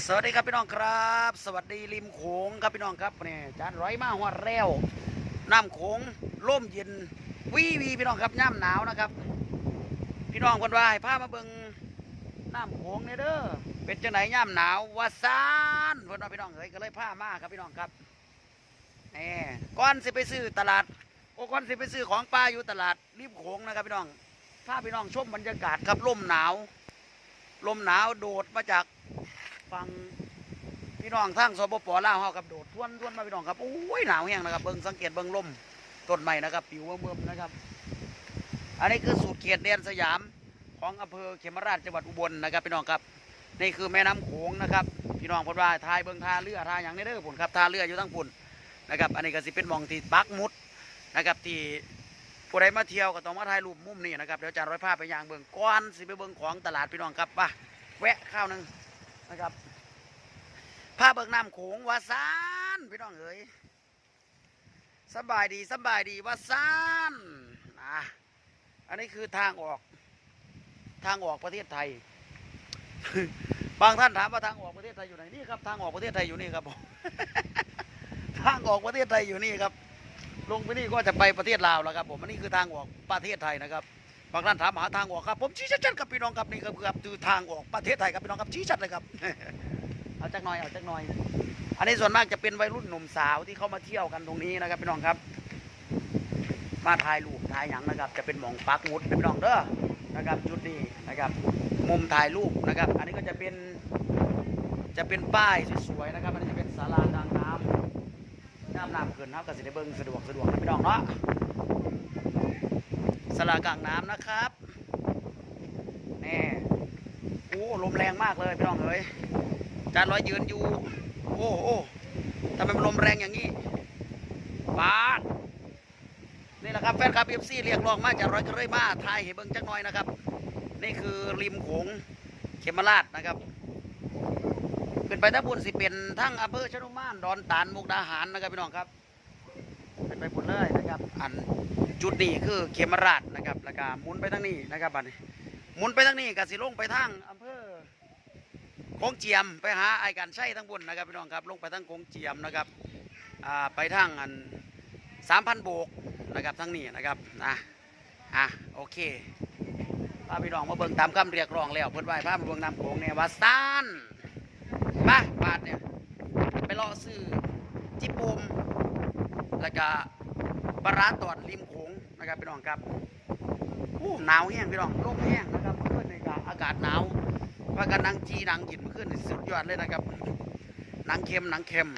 สวัสดีครับพี่น้องครับ สวัสดีริมโขงครับพี่น้องครับนี่จานร้อยมาหัวเร็วน้ำโขงร่มเย็นวีวีพี่น้องครับย่ำหนาวนะครับ พี่น้องคนว่าให้พามาเบิงน้ำโขงเนี่ยเด้อเป็นจังไหนย่ำหนาววาซานเพิ่นว่าพี่น้องเอ้ยก็เลยพามาครับพี่น้องครับนี่ก่อนสิไปซื้อตลาดโอ้ก่อนสิไปซื้อของปลาอยู่ตลาดริมโขงนะครับพี่น้องพาพี่น้องชมบรรยากาศครับลมหนาว ลมหนาวโดดมาจาก ฟังพี่น้องทั้งสปปลาวเฮากับโดดทวนทวนมาพี่น้องครับโอ้ยหนาวแห้งนะครับเบิ่งสังเกตเบิ่งลมต้นไม้นะครับปิวเมื่อมๆนะครับ อันนี้คือสูตรเขตแดนสยามของอำเภอเขมราชจังหวัดอุบลนะครับพี่น้องครับนี่คือแม่น้ำโขงนะครับพี่น้องเพนว่าทายเบิ่งท่าเรือท่าอย่างนี้เด้อพุ่นครับท่าเรืออยู่ทั้งพุ่นนะครับอันนี้ก็สิเป็นมองที่ปักมุดนะครับที่ผู้ใดมาเที่ยวก็ต้องมาถ่ายรูปมุมนี้นะครับเดี๋ยวจารย์ร้อยภาพไปยางเบิ่งก่อนสิไปเบิ่งของตลาดพี่น้องครับไปแวะข้าวหนึง นะครับผ้าเบิกน้ำโขงวาซานพี่น้องเอ๋ยสบายดีสบายดีวาซานนะอันนี้คือทางออก ทางออกประเทศไทย บางท่านถามว่าทางออกประเทศไทยอยู่ไหนนี่ครับ ทางออกประเทศไทยอยู่นี่ครับผมทางออกประเทศไทยอยู่นี่ครับ ลงไปนี่ก็จะไปประเทศลาวแล้วครับผมอันนี้คือทางออกประเทศไทยนะครับ บางท่านถามหาทางออกครับผมชี้ชัดๆกับพี่น้องครับนี่ครับคือครับคือทางออกประเทศไทยครับพี่น้องครับชี้ชัดเลยครับเอาจักหน่อยเอาจักหน่อย อันนี้ส่วนมากจะเป็นวัยรุ่นหนุ่มสาวที่เข้ามาเที่ยวกันตรงนี้นะครับพี่น้องครับ มาถ่ายรูปถ่ายหยังนะครับ จะเป็นหมองปักหมุดพี่น้องเด้อนะครับจุดนี้นะครับ มุมถ่ายรูปนะครับ อันนี้ก็จะเป็นจะเป็นป้ายสวยๆนะครับอันนี้จะเป็นศาลากลางน้ำน้ำน้ำเกินนะครับสิได้เบิ้งสะดวกสะดวกนะพี่น้องเนาะ ศาลากลางน้ำนะครับนี่โอ้ลมแรงมากเลยพี่น้องเอ้ยจานร้อยยืนอยู่ โอ้โอ้ทำไมลมแรงอย่างนี้ปาดนี่แหละครับแฟนคลับเอฟซีเรียกร้องมาจากร้อยกระเรยมาทายให้เบิ่งจักหน่อยนะครับ นี่คือริมโขงเขมราชนะครับขึ้นไปทั้บุญสิเป็นทั้งอำเภอชนุมาน ดอนตานมุกดาหารนะครับพี่น้องครับ เป็นไปบุญเลยนะครับ อันจุดนี้คือเขมราชนะครับแล้วก็หมุนไปทางนี้นะครับบัดนี้หมุนไปทางนี้ก็สิลงไปทางอำเภอโค้งเจียมไปหาไอ้กันใช่ทั้งบนนะครับพี่น้องครับลงไปทั้งโค้งเจียมนะครับอ่าไปทางอันสามพันโบกนะครับทั้งนี้นะครับนะอะโอเคพาพี่น้องมาเบิ่งตามคำเรียกร้องแล้วเพิ่นว่าให้พามาเบิ่งน้ำโขงเนี่ยว่าซ่านมาบาทเนี่ยไปเลาะซื้อจิปุม แล้วก็ปลาร้าตอดริมโขงนะครับพี่น้องครับอู้หนาวแห้งพี่น้องลมแห้งนะครับเพื่อนในกาอากาศหนาวว่ากันหนังจีหนังกินมาขึ้นนี่สุดยอดเลยนะครับหนังเค็มหนังเค็ม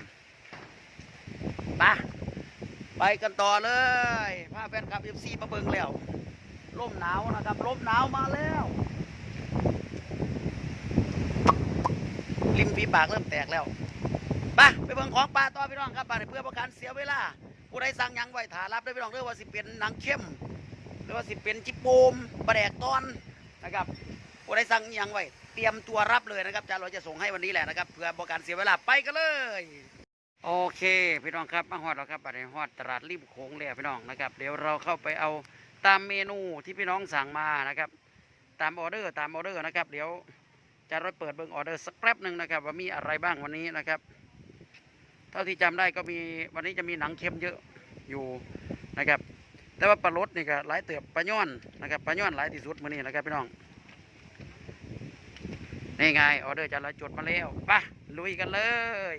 ไปไปกันต่อเลยพาแฟนคลับเอฟซีมาเบิ่งแล้วลมหนาวนะครับลมหนาวมาแล้วริมฝีปากเริ่มแตกแล้วไปไปเบิ่งของปลาต่อพี่น้องครับไปเพื่อประกันเสียเวลา ผู้ใดสั่งยังไว้ถารับได้พี่น้องเด้อว่าสิเป็นหนังเข้มหรือว่าสิเป็นจิปโปมปลาแดกตอนนะครับผู้ใดสั่งยังไว้เตรียมตัวรับเลยนะครับจาเราจะส่งให้วันนี้แหละนะครับเพื่อบอกการเสียเวลาไปกันเลยโอเคพี่น้องครับมาฮอดแล้วครับบัดนี้ฮอดตลาดริมโขงแล้วพี่น้องนะครับ เดี๋ยวเราเข้าไปเอาตามเมนูที่พี่น้องสั่งมานะครับ ตามออเดอร์ตามออเดอร์นะครับ เดี๋ยวจะรอเปิดเบิ่งออเดอร์สักแป๊บหนึ่งนะครับ ว่ามีอะไรบ้างวันนี้นะครับ เท่าที่จำได้ก็มีวันนี้จะมีหนังเค็มเยอะอยู่นะครับ แต่ว่าปลารสนี่ก็หลายเติบปลาย่อนนะครับปลาย่อนหลายที่สุดมื้อนี้นะครับพี่น้องนี่ไงออเดอร์จะละจดมาแล้วปะลุยกันเลย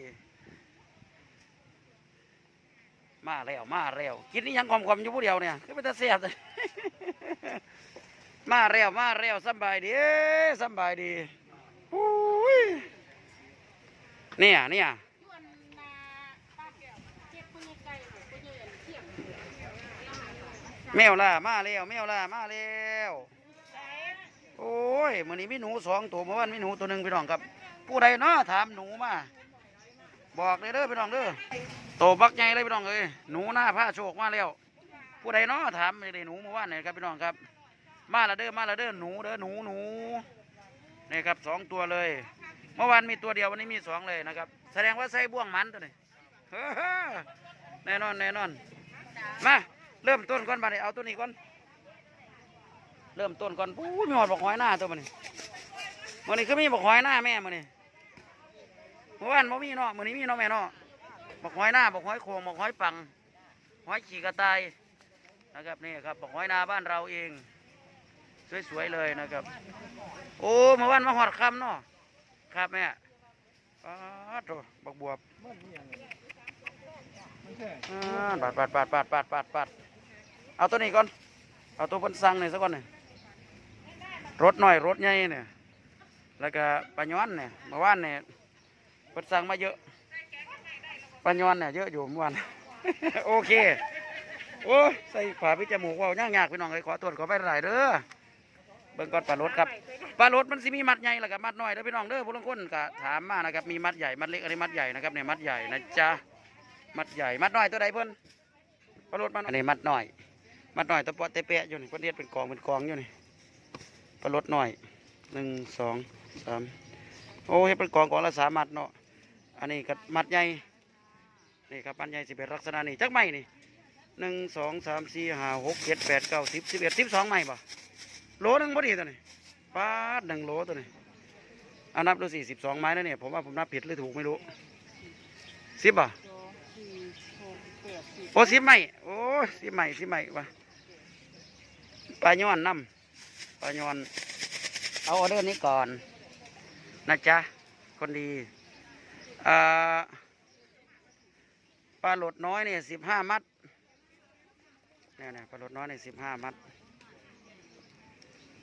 มาแล้วมาแล้วกินนี่ยังคอมๆอยู่ผู้เดียวเนี่ยคือเป็นตาเสียบมาแล้วมาแล้วสบายดีสบายดีอุ้ยเนี่ยเนี่ย ยวนนาป้าแก้วเจ็บปุ้ยไก่หนูปุ้ยเอ็นเที่ยง แมวล่ะมาแล้วแมวล่ะมาแล้วโอ้ยมื้อนี้มีหนูสองตัวเมื่อวานมีหนูตัวหนึ่งพี่น้องครับ ผู้ใดเนาะถามหนูมา บอกเลยเด้อพี่น้องเด้อโตบักใหญ่เลยพี่น้องเอ้ยหนูหน้าผ้าโชคมาแล้ว ผู้ใดเนาะถามไม่ได้หนูเมื่อวานนี่ครับพี่น้องครับ มาละเด้อมาละเด้อหนูเด้อหนูหนูนี่ครับสองตัวเลย เมื่อวานมีตัวเดียววันนี้มีสองเลยนะครับ แสดงว่าใส่บ่วงมันตัวนี้แน่นอนแน่นอนมา เริ่มต้นก่อนบัดนี้เอาตัวนี้ก่อน เริ่มต้นก่อนปู้ยมีหอดบอกหอยหน้าตัวมันนี่มันนี่คือมีบอกหอยหน้าแม่มันนี่เมื่อวานบ่มีเนาะมื้อนี้มีเนาะแม่เนาะบักหอยหน้าบักหอยโขงบักหอยปังหอยขี่กระต่ายนะครับนี่ครับบักหอยนาบ้านเราเอง สวยๆเลยนะครับ โอ้เมื่อวานมาหอดคำเนาะครับแม่ปาดโถบักบวบอ่าปาดปาดปาดปาดปาดปาดปาด เอาตัวนี้ก่อน เอาตัวพิ่นสังนี่ซะก่อนนี่รถหน่อยรถใหญ่เนี่ยแล้วก็ปลาย้อนเนี่ยเมื่อวานเนี่ยพิ่นสังมาเยอะปลาย้อนเนี่ยเยอะอยู่เมื่อวานโอเคโอ้ยใส่ฝาพิจมูกว่ายากยากพี่น้องเลยขอตรวจขอไปหลายเด้อเบิ่งก่อนปลารถครับปลารถมันสิมีมัดใหญ่แล้วก็มัดน้อยเด้อพี่น้องเด้อผู้ลงคนก็ถามมานะครับมีมัดใหญ่มัดเล็กอันนี้มัดใหญ่นะครับเนี่ยมัดใหญ่นะจ๊ะมัดใหญ่มัดน้อยตัวใดเพิ่นปลารถมันอันนี้มัดน้อย มัดน้อยตัวเปาะเตะเปะอยู่นี่เพิ่นเรียกเป็นกองเป็นกองอยู่นี่ปลารถน้อยหนึ่งสองสามโอ้เฮ็ดเป็นกองกองละสามมัดเนาะอันนี้ก็มัดใหญ่นี่ครับมัดใหญ่สิเป็นลักษณะนี้จักไม้นี่หนึ่งสองสามสี่ห้าหกเจ็ดแปดเก้าสิบสิบเอ็ดสิบสองไม้ป่ะโลหนึงพอดีตัวนี้ปาดหนึ่งโลตัวนี้เอานับดูสิสิบสองไม้แล้วเนี่ยผมว่าผมนับผิดหรือถูกไม่รู้สิบป่ะสองสี่หกแปดสิบโอ้สิบไม้โอ้สิบไม้สิบไม้ว่ะ ปลาย้อนน้ำปลาย้อน เอาออเดอร์นี้ก่อน นะจ๊ะ คนดีปลาโหลดน้อยเนี่ยสิบห้ามัดเนี่ยเนี่ยปลาโหลดน้อยในสิบห้ามัด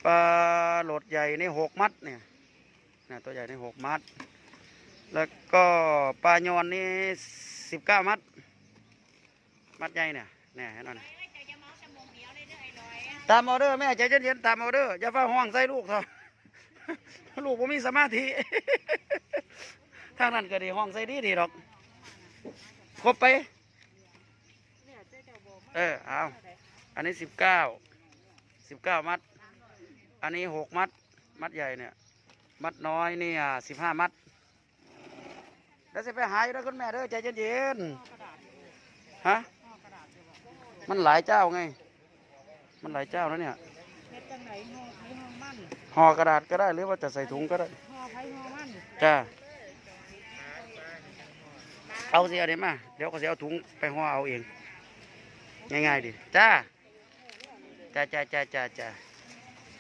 ปลาโหลดใหญ่ในหกมัดเนี่ยเนี่ยตัวใหญ่ในหกมัด แล้วก็ปลายอนนี่สิบเก้ามัด มัดใหญ่เนี่ยเนี่ยเห็นไหมเนี่ย ตามออเดอร์แม่ใจเย็นๆตามออเดอร์อย่าฟ้าห้องใส่ลูกเถอะลูกผมมีสมาธิทางนั้นก็ดีห้องใส่ดีดีดอก ครบไป เออเอาอันนี้สิบเก้าสิบเก้ามัด อันนี้หกมัด มัดใหญ่เนี่ย มัดน้อยเนี่ยสิบห้ามัดแล้วจะไปหาอยู่แล้วคุณแม่เด้อใจเย็นๆฮะมันหลายเจ้าไง มันหลายเจ้าแล้วเนี่ยเฮ็ดจังไหนห่อไผ่ห่อมันห่อกระดาษก็ได้หรือว่าจะใส่ถุงก็ได้ห่อไผ่ห่อมันจ้าเอาสิเอาเดี๋ยวมาเดี๋ยวก็จะเอาถุงไปห่อเอาเอง ง่ายๆดิจ้าจ้าจ้าจ้าจ้าจ้า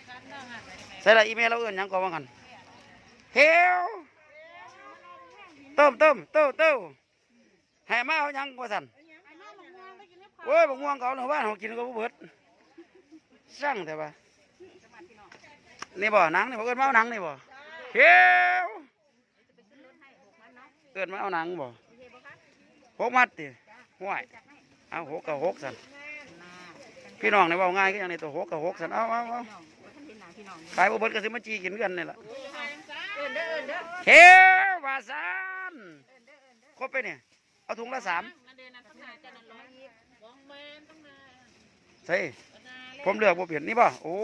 กันนั่งอะใส่ละอีเมลเราเอื่นหยังก่อนว่ากันเฮลเติมเติมเติมเติมให้มาเอาหยังว่าสันไอ้น้องมะม่วงได้กินเล็บโอ้ยบางม่วงเขาหนูบ้านเขากินก็บ่เบิด สร้างแต่ว่านี่บ่หนังนี่บ่เอิ้นมาเอาหนังนี่บ่เฮลเอิ้นมาเอาหนังบ่หกมัดติห่วยเอาหกกับหกสันพี่น้องนี่เว่าง่ายก็อย่างนี้ตัวหกกับหกสันเอาเอาเอาขายบ่เบิดก็สิมาจีกินกันนี่ล่ะเอิ้นเด้อเอิ้นเด้อเฮวาซานครบไปเนี่ยเอาถุงละสามนั่นเด้นั่นต้องหาจันนั่นร้อยอีกสองแมนต้องนาใช่ ผมเลือกบ่เปลี่ยนนี่ป่ะโอ้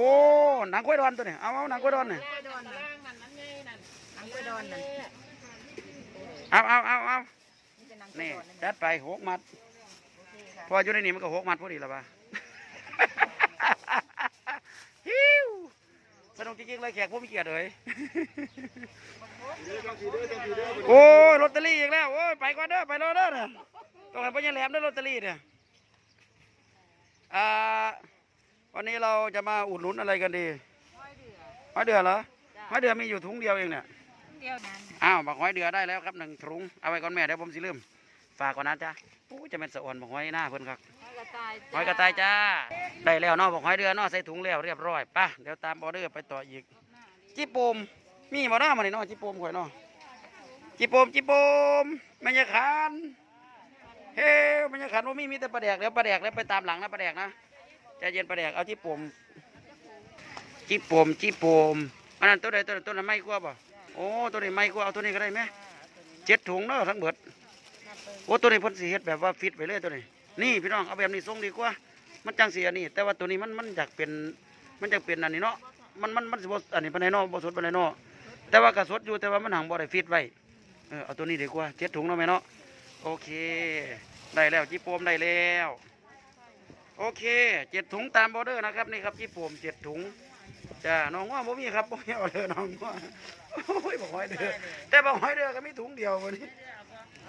หนังกล้วยดอนตัวนี้เอาเอาหนังกล้วยดอนนี่ยดอนนั่นนั่นนั่นไงนั่นหนังกล้วยดอนนั่นเอาเอาเอาเอานี่ยนี่ดอนนั่นจัดไปหกมัดพออยู่ในนี้มันก็หกมัดพอดีแล้วป่ะฮิวสนุกจริงๆเลยแขกผู้มีเกียรติเลยโอ้ยลอตเตอรี่อีกแล้วโอ้ยไปก่อนเด้อไปรอเด้อเนี่ยต้องให้พ่อใหญ่แหลมเด้อลอตเตอรี่เนี่ยอ่า วันนี้เราจะมาอุดหนุนอะไรกันดีร้อยเดือหอยเดือเหรอหอยเดือมีอยู่ถุงเดียวเองเนี่ยเดียวนั้นอ้าวบักหอยเดือได้แล้วครับหนึ่งถุงเอาไว้ก่อนแม่เดี๋ยวผมสิลืมฝากก่อนนะจ๊ะโอ้ยจะเป็นสะอ่อนบักหอยหน้าเพิ่นครับหอยกระต่ายหอยกระต่ายจ้าได้แล้วเนาะบักหอยเดือเนาะใส่ถุงแล้วเรียบร้อยไป่ะเดี๋ยวตามออเดอร์ไปต่ออีกจิโปมมีบ่เนาะมานี่เนาะจิโปมข่อยเนาะจิโปมจิโปมมันจะขันเฮ้ยมันจะขันว่ามีมีแต่ปลาแดกเดี๋ยวปลาแดกแล้วไปตามหลังนะปลาแดกนะ ใจเย็นปลาแดกเอาจิโปมจิโปมจิโปมอันนั้นตัวใดตัวนั้นตัวนั้นไม่กลัวป่ะโอ้ตัวนี้ไม่กลัวเอาตัวนี้ก็ได้ไหมเจ็ดถุงเนาะทั้งเบิดโอ้ตัวนี้พ่นสีเฮ็ดแบบว่าฟิตไปเลยตัวนี้ นี่พี่น้องเอาแบบนี้ส่งดีกว่า มันจังสีอันนี้ แต่ว่าตัวนี้มันมันอยากเป็นมันอยากเป็นอันนี้เนาะมันมันมันสิบอันนี้ปานใดเนาะบ่สดปานใดเนาะแต่ว่าก็สดอยู่แต่ว่ามันหังบ่ได้ฟิตไว้เออเอาตัวนี้ดีกว่าเจ็ดถุงเนาะแม่เนาะโอเค ได้แล้วจีโปมได้แล้ว โอเคเจ็ดถุงตามออเดอร์นะครับนี่ครับจีโปมเจ็ดถุงจ้าน้องง้อบ่มีครับบ่มีเอาเลยน้องง้อโอ้ยบอกหอยเดือแต่บอกหอยเดือก็มีถุงเดียววันนี้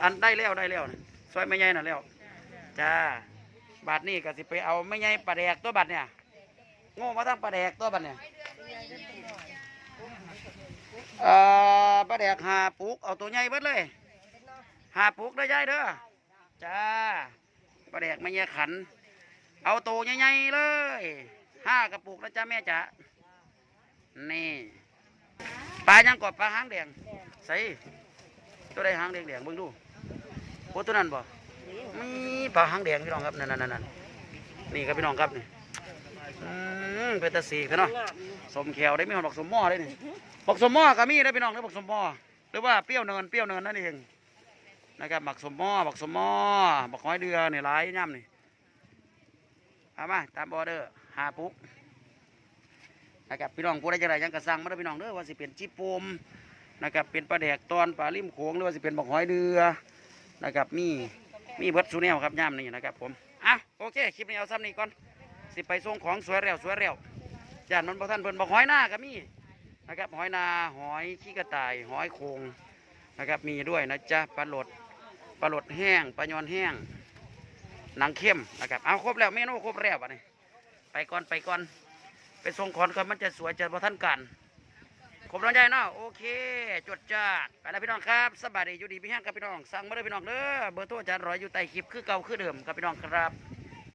อันได้แล้วได้แล้วนะซอยไม่ใหญ่น่ะแล้วจ้าบาทนี้ก็สิไปเอาไม่ใหญ่ปลาแดกตัวบัดเนี่ยโง่มาทั้งปลาแดกตัวบัดเนี่ยเอ่อปลาแดกหาปุกเอาตัวใหญ่เบิดเลยหาปุกได้อยายเด้อจ้าปลาแดกไม่ใหญ่ขัน เอาตัวใหญ่ๆเลยห้ากระปุกแล้วจ้าแม่จ๋านี่ปลายังกอบปลาหางแดงใส่ตัวได้หางแดงแดงเบิ่งดูโอ้ตัวนั้นบ่มีปลาหางแดงพี่น้องครับนั่นนั่นนั่นนี่ครับพี่น้องครับนี่อืมเป็นตะสีกเนาะสมแขวได้มีหอดบักสมหม้อได้นี่บักสมหม้อก็มีได้พี่น้องได้อบักสมหม้อหรือว่าเปรี้ยวเนินเปรี้ยวเนินนั่นเองนะครับบักสมหม้อบักสมหม้อบักหอยเดือนี่หลายย่ำนี่ เอามาตามออเดอร์หาปุ๊กนะครับพี่น้องผู้ใดจะได้ยังกระสังมาเด้พี่น้องเด้อว่าสิเป็นจิปมนะครับเป็นปลาแดกตอนปลาลิ่มโขงหรือว่าสิเป็นบักหอยเดือนะครับมีมีเบิดสูแนวครับย่ามนี่นะครับผมอะโอเคคลิปนี้เอาซ้ำนี่ก่อนสิไปส่งของสวยแล้วสวยแล้วจานมันบ่ท่านเพิ่นบักหอยหน้าก็มีนะครับหอยนาหอยขี้กระต่ายหอยโขงนะครับมีด้วยนะจ๊ะปลาหลดปลาหลดแห้งปลายอนแห้ง หนังเข้มนะครับเอาครบแล้วเมนูครบแล้วบัดนี้ไปก่อนไปก่อนไปส่งขอนก่อนมันจะสวยจะพอท่านกันครบแล้วใจเนาะโอเค จดจ้าดไปแล้วพี่น้องครับสบายดีอยู่ดีพี่แห้งครับพี่น้องสั่งมาเลยพี่น้องเด้อเบอร์โทรอาจารย์ร้อยอยู่ใต้คลิปคือเก่าคือเดิมครับพี่น้องครับ